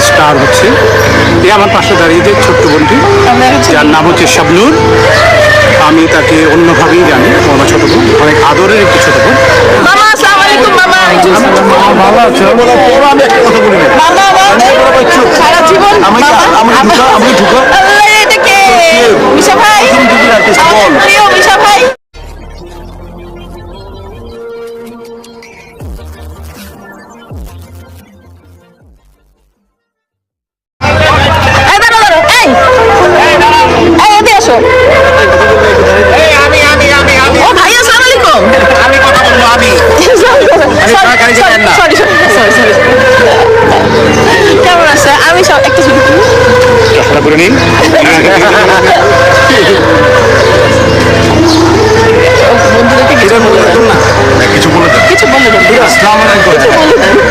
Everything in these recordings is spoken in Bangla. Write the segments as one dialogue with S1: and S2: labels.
S1: স্টার হচ্ছে এ আমার পাশে দাঁড়িয়ে যে ছোট্ট বোনটি যার নাম হচ্ছে শাবনুর। আমি তাকে অন্যভাবেই জানি আমার ছোট বোন অনেক আদরের একটি ছোট বোন। আমি ঢুকা- আমি ঢুকা।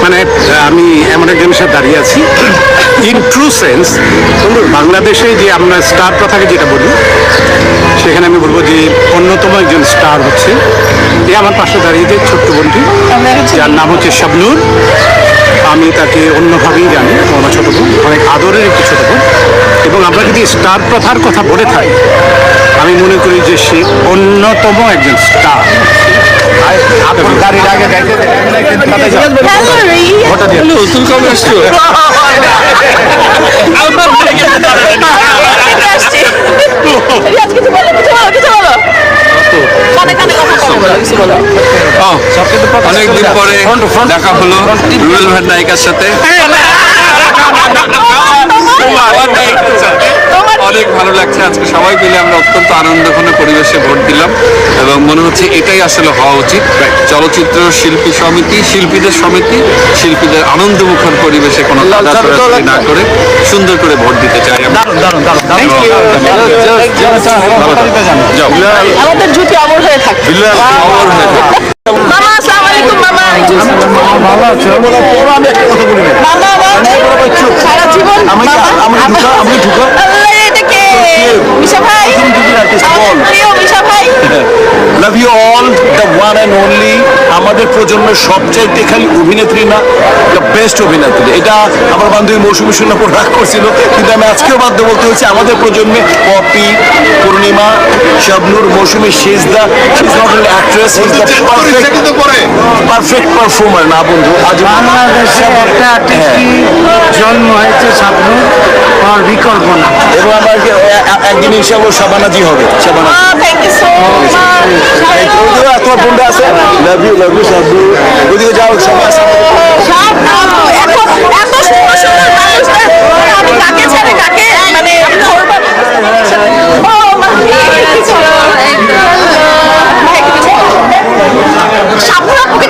S1: মানে আমি এমন একজনের সাথে দাঁড়িয়ে আছি। ইন ট্রু সেন্স বাংলাদেশে যে আমরা স্টার প্রথাকে যেটা বলি, সেখানে আমি বলব যে অন্যতম একজন স্টার হচ্ছে। এ আমার পাশে দাঁড়িয়ে যে ছোট্ট বোনটি যার নাম হচ্ছে শাবনুর। আমি তাকে অন্যভাবেই জানি আমার ছোট বোন, অনেক আদরের একটি ছোট বোন। এবং আমরা যদি স্টার প্রথার কথা বলে থাকি, আমি মনে করি যে সে অন্যতম একজন স্টার
S2: অনেকদিন পরে দেখা হলো রুবেল ভাই নায়িকার সাথে আমার নায়িকার সাথে। অনেক ভালো লাগছে আজকে সবাই মিলে আমরা অত্যন্ত আনন্দঘন পরিবেশে ভোট দিলাম এবং মনে হচ্ছে এটাই আসলে হওয়া উচিত চলচ্চিত্র শিল্পী সমিতি শিল্পীদের সমিতি শিল্পীদের আনন্দমুখর পরিবেশে কোনো না করে সুন্দর করে ভোট দিতে চাই আমরা
S3: আমাদের জুটি অমর হয়ে থাকবে
S2: অমর হয়ে থাকো।
S3: মামা আসসালামু আলাইকুম মামা
S1: ভালো আছে আমি একটা কথা বলি
S3: মামা আমার সারা জীবন
S1: আমি-
S3: মামা,
S1: আমি ঢুকা-
S3: আমার-
S1: আমি ঢুকা।
S3: আল্লাহ, এটা কে মিশা ভাই
S1: দিদির artist,
S3: আমার
S1: বল।
S3: প্রিয় মিশা ভাই
S4: love you all the one and only আমাদের প্রজন্মের সবচাইতে খালি অভিনেত্রী না দ্য বেস্ট অভিনেত্রী। এটা আমার বান্ধবী মৌসুমী শূন্য রাগ করছিল কিন্তু আমি আজকেও বাধ্য বলতে হচ্ছে আমাদের প্রজন্মে। Popy Purnima Shabnur Mousumi শেজদা she is not only actress is the perfect perfect performer না বন্ধু আজ
S5: বাংলাদেশে একটা আর্টিস্টই জন্ম হয়েছে স্বপ্ন আর বিকল্প না
S4: এবং আমার একদিন ইনশাআল্লাহ শাবানাজি হবে Shabana
S3: thank you so much
S4: ওদিকে তোমার বন্ধু আছে? Love you love you Shabnu ওদিকে যাও সবাই
S3: মানে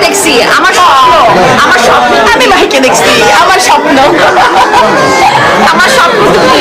S3: দেখছি। আমার থেকে দেখছি আমার স্বপ্ন। আমার স্বপ্ন তুমি